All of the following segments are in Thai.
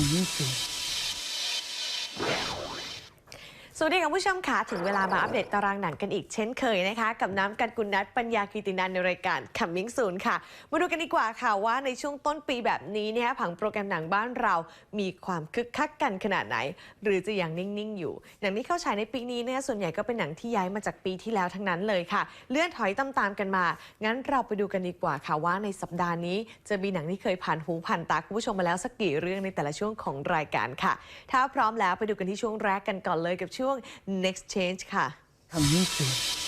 coming soon. สวัสดีคุณผู้ชมค่ะถึงเวลามาอัปเดตตารางหนังกันอีกเช่นเคยนะคะ กับน้ำกันกุลนัทปัญญากิตินันในรายการ Coming Soon ค่ะ มาดูกันดีกว่าค่ะว่าในช่วงต้นปีแบบนี้เนี่ยผังโปรแกรมหนังบ้านเรามีความคึกคักกันขนาดไหน หรือจะยังนิ่ง ๆ อยู่ หนังที่เข้าฉายในปีนี้เนี่ยส่วนใหญ่ก็เป็นหนังที่ย้ายมาจากปีที่แล้วทั้งนั้นเลยค่ะ เลื่อนถอยตามๆกันมา งั้นเราไปดูกันดีกว่าค่ะว่าในสัปดาห์นี้ จะมีหนังที่เคยผ่านหูผ่านตาคุณผู้ชมมาแล้วสักกี่เรื่องในแต่ละช่วงของรายการค่ะ ถ้าพร้อมแล้วไปดูกันที่ช่วงแรกกันก่อนเลยกับช่วง next change ค่ะ Coming soon.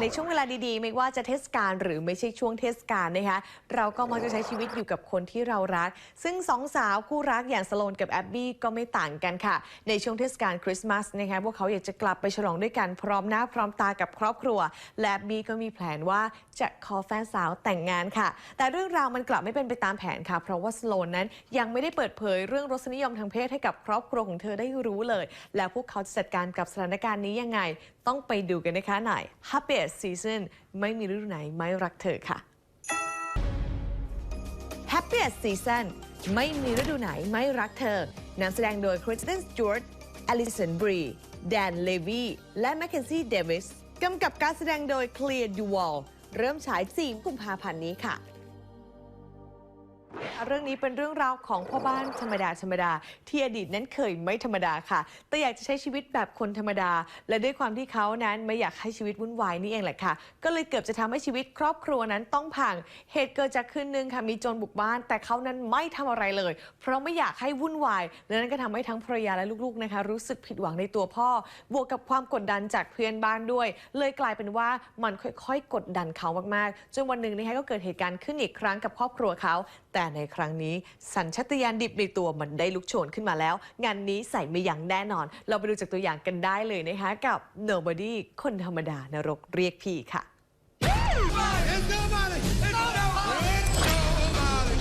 ในช่วงเวลาดีๆ ไม่ว่าจะเทศกาลหรือไม่ใช่ช่วงเทศกาลนะคะเราก็มักจะใช้ชีวิตอยู่กับคนที่เรารัก ซึ่งสองสาวคู่รักอย่างสโลนกับแอบบี้ก็ไม่ต่างกันค่ะ ในช่วงเทศกาลคริสต์มาสนะคะพวกเขาอยากจะกลับไปฉลองด้วยกันพร้อมหน้าพร้อมตากับครอบครัว และแอบบี้ก็มีแผนว่าจะขอแฟนสาวแต่งงานค่ะ แต่เรื่องราวมันกลับไม่เป็นไปตามแผนค่ะ เพราะว่าสโลนนั้นยังไม่ได้เปิดเผยเรื่องรสนิยมทางเพศให้กับครอบครัวของเธอได้รู้เลย แล้วพวกเขาจะจัดการกับสถานการณ์นี้ยังไง ต้องไปดูกันนะคะหน่อย Happiest Season ไม่มีฤดูไหนไม่รักเธอค่ะ Happiest Season ไม่มีฤดูไหนไม่รักเธอนำแสดงโดย Kristen Stewart Alison Brie Dan Levy และ Mackenzie Davis กำกับการแสดงโดย Clear Duval เริ่มฉาย4กุมภาพันธ์นี้ค่ะ เรื่องนี้เป็นเรื่องราวของพ่อบ้านธรรมดาธรรมดา ที่อดีตนั้นเคยไม่ธรรมดาค่ะ แต่อยากจะใช้ชีวิตแบบคนธรรมดา และด้วยความที่เขานั้นไม่อยากให้ชีวิตวุ่นวายนี่เองแหละค่ะ ก็เลยเกือบจะทำให้ชีวิตครอบครัวนั้นต้องพัง เหตุเกิดจากคืนนึงค่ะมีโจรบุกบ้าน แต่เขานั้นไม่ทำอะไรเลย เพราะไม่อยากให้วุ่นวายและนั่นก็ทำให้ทั้งภรรยาและลูกๆนะคะ รู้สึกผิดหวังในตัวพ่อ บวกกับความกดดันจากเพื่อนบ้านด้วย เลยกลายเป็นว่ามันค่อยๆ กดดันเขามากๆจนวันหนึ่งนะคะก็เกิดเหตุการณ์ขึ้นอีกครั้งกับครอบครัวเขาแต่ในครั้งนี้ สัญชาตญาณดิบในตัวมันได้ลุกโชนขึ้นมาแล้ว งานนี้ใส่ไม่ยั้งแน่นอน เราไปดูจากตัวอย่างกันได้เลยนะคะกับ Nobody คนธรรมดานรกเรียกพี่ค่ะ It's nobody. It's nobody. Nobody.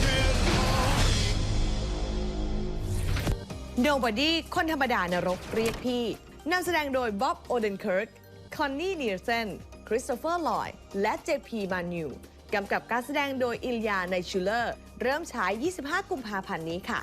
Nobody คนธรรมดานรกเรียกพี่นำแสดงโดยบ๊อบโอเดนเคิร์กคอนนี่เนียร์เซนคริสโตเฟอร์ลอยและเจพีมานิวกำกับการแสดงโดยอิลยาไนชูเลอร์ เริ่มฉาย 25 กุมภาพันธ์นี้ค่ะ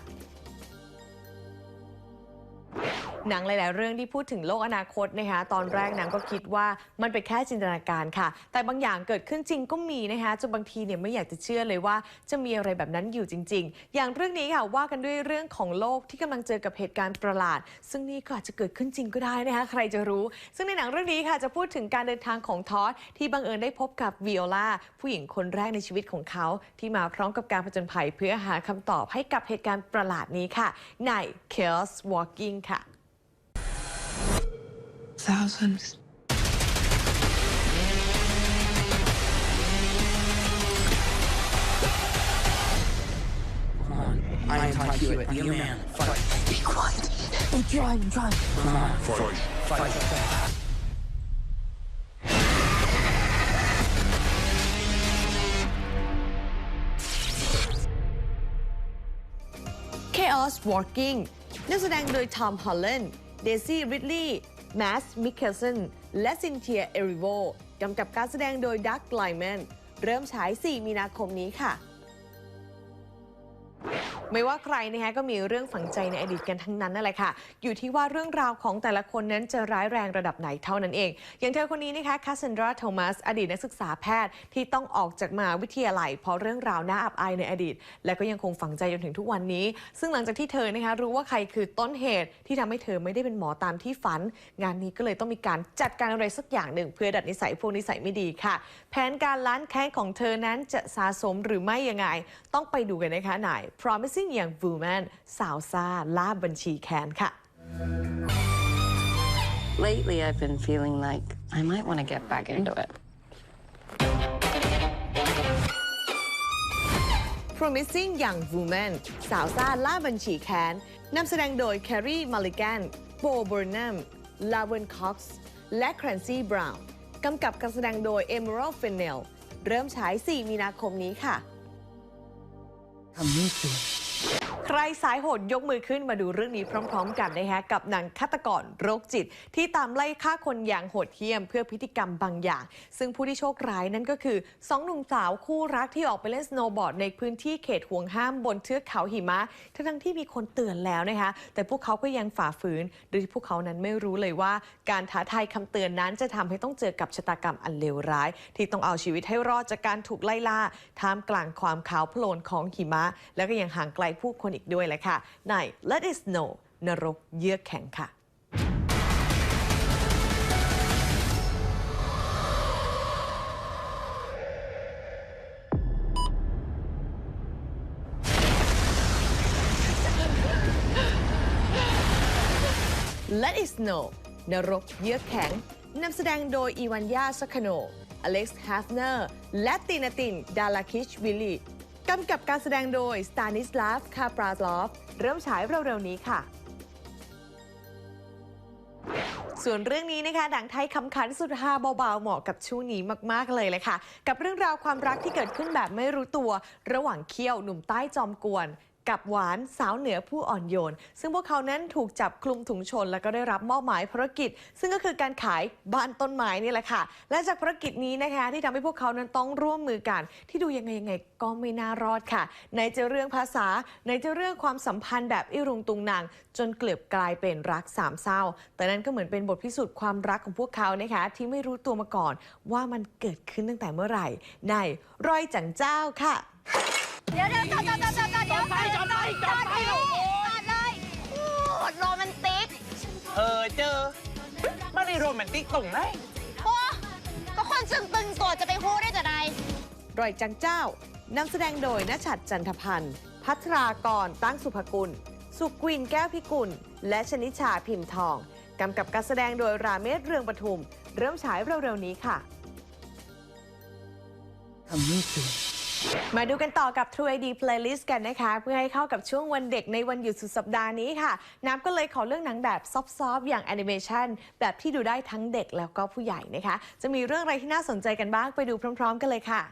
หนังหลาย ๆ เรื่องที่พูดถึงโลกอนาคตนะคะตอนแรกนังก็คิดว่ามันเป็นแค่จินตนาการค่ะ แต่บางอย่างเกิดขึ้นจริงก็มีนะคะจนบางทีเนี่ยไม่อยากจะเชื่อเลยว่าจะมีอะไรแบบนั้นอยู่จริง ๆ อย่างเรื่องนี้ค่ะว่ากันด้วยเรื่องของโลกที่กำลังเจอกับเหตุการณ์ประหลาด ซึ่งนี่ก็อาจจะเกิดขึ้นจริงก็ได้นะคะใครจะรู้ ซึ่งในหนังเรื่องนี้ค่ะจะพูดถึงการเดินทางของทอสที่บังเอิญได้พบกับวิโอลาผู้หญิงคนแรกในชีวิตของเขา ที่มาพร้อมกับการผจญภัยเพื่อหาคำตอบให้กับเหตุการณ์ประหลาดนี้ค่ะใน Chaos Walking ค่ะ Thousands. I taught you it. Be a man. Fight. Be quiet. I'm trying, I'm trying. Come on. Fight. Fight. Chaos Walking นักแสดงโดยทอมฮอลแลนด์เดซี่ริดลีย์ แมสมิเคลสันและซินเทียเอริโวกำกับการแสดงโดยดักไลแมนเริ่มฉาย 4 มีนาคมนี้ค่ะ ไม่ว่าใครนะคะก็มีเรื่องฝังใจในอดีตกันทั้งนั้นนั่นแหละค่ะ อยู่ที่ว่าเรื่องราวของแต่ละคนนั้นจะร้ายแรงระดับไหนเท่านั้นเอง อย่างเธอคนนี้นะคะคาส s นดราโทมัสอดีตนักศึกษาแพทย์ที่ต้องออกจากมหาวิทยาลัย เพราะเรื่องราวน่าอับอายในอดีต และก็ยังคงฝังใจจนถึงทุกวันนี้ ซึ่งหลังจากที่เธอนะคะรู้ว่าใครคือต้นเหตุที่ทำให้เธอไม่ได้เป็นหมอตามที่ฝัน งานนี้ก็เลยต้องมีการจัดการอะไรสักอย่างหนึ่ง เพื่อดัดนิสัยพวกนิสัยไม่ดีค่ะ แผนการล้านแค้นของเธอนั้นจะสะสมหรือไม่ยังไง ต้องไปดูกันนะคะไหน Promising Young Woman สาวซ่าล่าบัญชีแค้นค่ะ Lately, I've been feeling like I might want to get back into it. Promising Young Woman สาวซ่าล่าบัญชีแค้นนำแสดงโดย Carrie Mulligan โบเบอร์นัมลาเวนคอกซ์ และแครนซี่บราวน์กำกับการแสดงโดย Emerald Fennell เริ่มฉาย 4 มีนาคมนี้ค่ะ Coming soon. ใครสายโหดยกมือขึ้นมาดูเรื่องนี้พร้อม ๆ กันนะคะกับหนังฆาตกรโรคจิต ที่ตามไล่ฆ่าคนอย่างโหดเหี้ยม เพื่อพฤติกรรมบางอย่าง ซึ่งผู้ที่โชคร้ายนั่นก็คือสองหนุ่มสาวคู่รักที่ออกไปเล่นสโนว์บอร์ดในพื้นที่เขตห่วงห้ามบนเทือกเขาหิมะทั้งที่มีคนเตือนแล้วนะคะแต่พวกเขาก็ยังฝ่าฝืน โดยที่พวกเขานั้นไม่รู้เลยว่า การท้าทายคำเตือนนั้นจะทำให้ต้องเจอกับชะตากรรมอันเลวร้าย ที่ต้องเอาชีวิตให้รอดจากการถูกไล่ล่าท่ามกลางความขาวโพลนของหิมะ แล้วก็ยังห่างไกลผู้คนอีกด้วยแหละค่ะ ใน Let It Snow นรกเยือกแข็งค่ะ Let It Snow นรกเยือกแข็ง นำแสดงโดยอีวานยาสคโน อเล็กซ์ฮาฟเนอร์ และตีนาติน ดาลาคิชวิลลี กำกับการแสดงโดยสตานิสลาฟ คาปราลอฟ เริ่มฉายเร็วๆนี้ค่ะ ส่วนเรื่องนี้นะคะหนังไทยคำขันสุดฮาเบาๆ เหมาะกับช่วงนี้มากๆเลยเลยค่ะ กับเรื่องราวความรักที่เกิดขึ้นแบบไม่รู้ตัว ระหว่างเคี่ยวหนุ่มใต้จอมกวน กับหวานสาวเหนือผู้อ่อนโยน ซึ่งพวกเขานั้นถูกจับคลุมถุงชน แล้วก็ได้รับมอบหมายภารกิจ ซึ่งก็คือการขายบ้านต้นไม้นี่แหละค่ะ และจากภารกิจนี้นะคะ ที่ทำให้พวกเขานั้นต้องร่วมมือกัน ที่ดูยังไงยังไงก็ไม่น่ารอดค่ะ ในจะเรื่องภาษา ในจะเรื่องความสัมพันธ์แบบอิรุงตุงนางจนเกลือบกลายเป็นรักสามเศร้า แต่นั้นก็เหมือนเป็นบทพิสูจน์ความรักของพวกเขานะคะ ที่ไม่รู้ตัวมาก่อน ว่ามันเกิดขึ้นตั้งแต่เมื่อไหร่ ในรอยจังเจ้าค่ะเดี๋ยวเดี๋ยวจอ ดจอดจอดจอดจอดเดี๋ยวจอดจอดจอดไปจอดเลยโอ้โรแมนติกเออเจอไม่ได้โรแมนติกตรงไหนโอ้ก็คนซึ่งตึงตัวจะไปพูดได้จะไดรอยจังเจ้านำแสดงโดยนชัดจันทพันธ์ พัทรากรตั้งสุภกุล สุกวินแก้วพิกุล และชนิชาพิมพ์ทองกำกับการแสดงโดยราเมศเรืองปทุม เริ่มฉายเร็วๆนี้ค่ะ I'm used to it. มาดูกันต่อกับ True ID Playlist กันนะคะ เพื่อให้เข้ากับช่วงวันเด็กในวันหยุดสุดสัปดาห์นี้ค่ะ น้ำก็เลยขอเรื่องหนังแบบซอฟๆอย่างแอนิเมชันแบบที่ดูได้ทั้งเด็กแล้วก็ผู้ใหญ่นะคะ จะมีเรื่องอะไรที่น่าสนใจกันบ้างไปดูพร้อม ๆ กันเลยค่ะ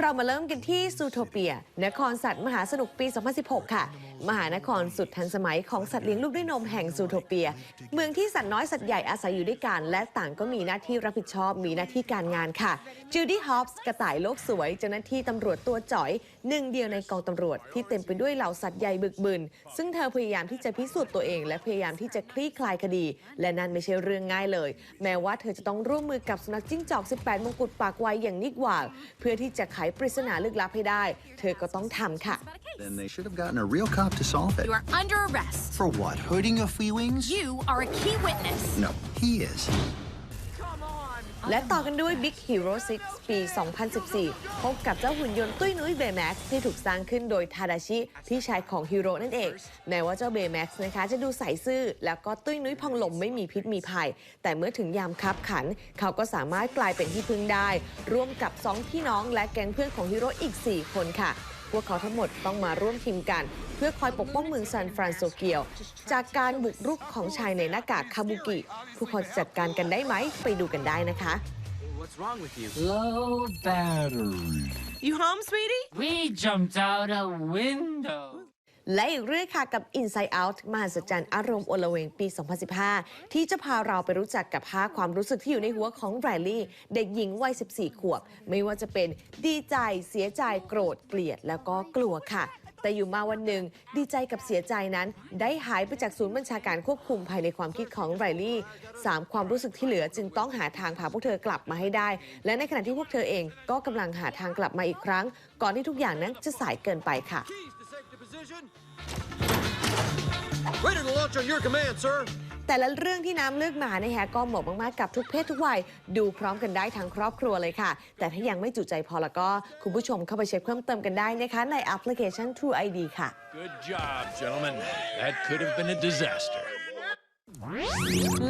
เรามาเริ่มกันที่ซูโทเปีย นครสัตว์มหาสนุกปี 2016 ค่ะ มหานครสุดทันสมัยของสัตว์เลี้ยงลูกด้วยนมแห่งซูโทเปีย เมืองที่สัตว์น้อยสัตว์ใหญ่อาศัยอยู่ด้วยกัน และต่างก็มีหน้าที่รับผิดชอบมีหน้าที่การงานค่ะจูดี้ฮอปส์กระต่ายโลกสวยเจ้าหน้าที่ตำรวจตัวจ๋อยหนึ่งเดียวในกองตำรวจที่เต็มไปด้วยเหล่าสัตว์ใหญ่บึกบึน ซึ่งเธอพยายามที่จะพิสูจน์ตัวเอง และพยายามที่จะคลี่คลายคดี และนั่นไม่ใช่เรื่องง่ายเลย แม้ว่าเธอจะต้องร่วมมือกับสุนัขจิ้งจอก 18 มงกุฎปากไวอย่างนิกวาเพื่อที่จะไขปริศนาลึกลับให้ได้ เธอก็ต้องทำค่ะ Then they should have gotten a real cop to solve it. You are under arrest. For what? Hurting your feelings? You are a key witness. No, he is. และต่อกันด้วย Big Hero 6 ปี 2014 พบกับเจ้าหุ่นยนต์ตุ้ยนุ้ยเบย์แม็กที่ถูกสร้างขึ้นโดยทาดาชิพี่ชายของฮีโร่นั่นเอง แม้ว่าเจ้าเบย์แม็กนะคะจะดูใสซื่อ แล้วก็ตุ้ยนุ้ยพองหลมไม่มีพิษมีภัย แต่เมื่อถึงยามคับขัน เขาก็สามารถกลายเป็นที่พึ่งได้ ร่วมกับ 2 พี่น้องและแก๊งเพื่อนของฮีโร่อีก 4 คนค่ะ พวกเขาทั้งหมดต้องมาร่วมทีมกัน เพื่อคอยปกป้องเมืองซานฟรานซิสโกจากการบุกรุกของชายในหน้ากากคาบุกิพวกเขาจะจัดการกันได้ไหมไปดูกันได้นะคะ What's wrong with you Low battery. You home sweetie We jumped out a window. และอีกเรื่องค่ะกับ Inside Out มหัศจรรย์อารมณ์โอละเวงปี 2015 ที่จะพาเราไปรู้จักกับภาพความรู้สึกที่อยู่ในหัวของแรลลี่ เด็กหญิงวัย 14 ขวบ ไม่ว่าจะเป็นดีใจเสียใจโกรธเกลียดแล้วก็กลัวค่ะ แต่อยู่มาวันหนึ่งดีใจกับเสียใจนั้น ได้หายไปจากศูนย์บัญชาการควบคุมภายในความคิดของไรลี่สามความรู้สึกที่เหลือจึงต้องหาทางพาพวกเธอกลับมาให้ได้ และในขณะที่พวกเธอเองก็กำลังหาทางกลับมาอีกครั้ง ก่อนที่ทุกอย่างนั้นจะสายเกินไปค่ะ Ready to launch on your command, sir. แต่ละเรื่องที่น้ำเลือกมานะคะก็เหมาะมากๆกับทุกเพศทุกวัย ดูพร้อมกันได้ทั้งครอบครัวเลยค่ะ แต่ถ้ายังไม่จุใจพอแล้วก็ คุณผู้ชมเข้าไปเช็คเพิ่มเติมกันได้นะคะในแอปพลิเคชัน True ID ค่ะ Good job, gentlemen. That could have been a disaster.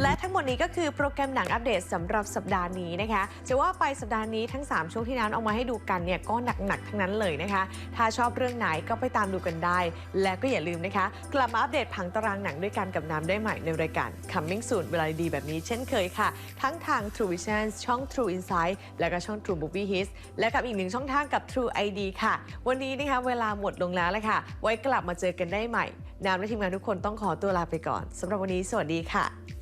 และทั้งหมดนี้ก็คือโปรแกรมหนังอัปเดตสำหรับสัปดาห์นี้นะคะจะว่าไปสัปดาห์นี้ทั้ง 3 ช่วงที่น้ำเอามาให้ดูกันเนี่ยก็หนักๆทั้งนั้นเลยนะคะ ถ้าชอบเรื่องไหนก็ไปตามดูกันได้ และก็อย่าลืมนะคะ กลับมาอัปเดตผังตารางหนังด้วยกันกับน้ำได้ใหม่ในรายการ Coming Soon เวลาดีแบบนี้เช่นเคยค่ะ ทั้งทาง True Vision ช่อง True Insight และก็ช่อง True Movie Hits และกับอีกหนึ่งช่องทางกับ True ID ค่ะ วันนี้นะคะเวลาหมดลงแล้วแหละค่ะ ไว้กลับมาเจอกันได้ใหม่ น้ำและทีมงานทุกคนต้องขอตัวลาไปก่อนสำหรับวันนี้สวัสดีค่ะ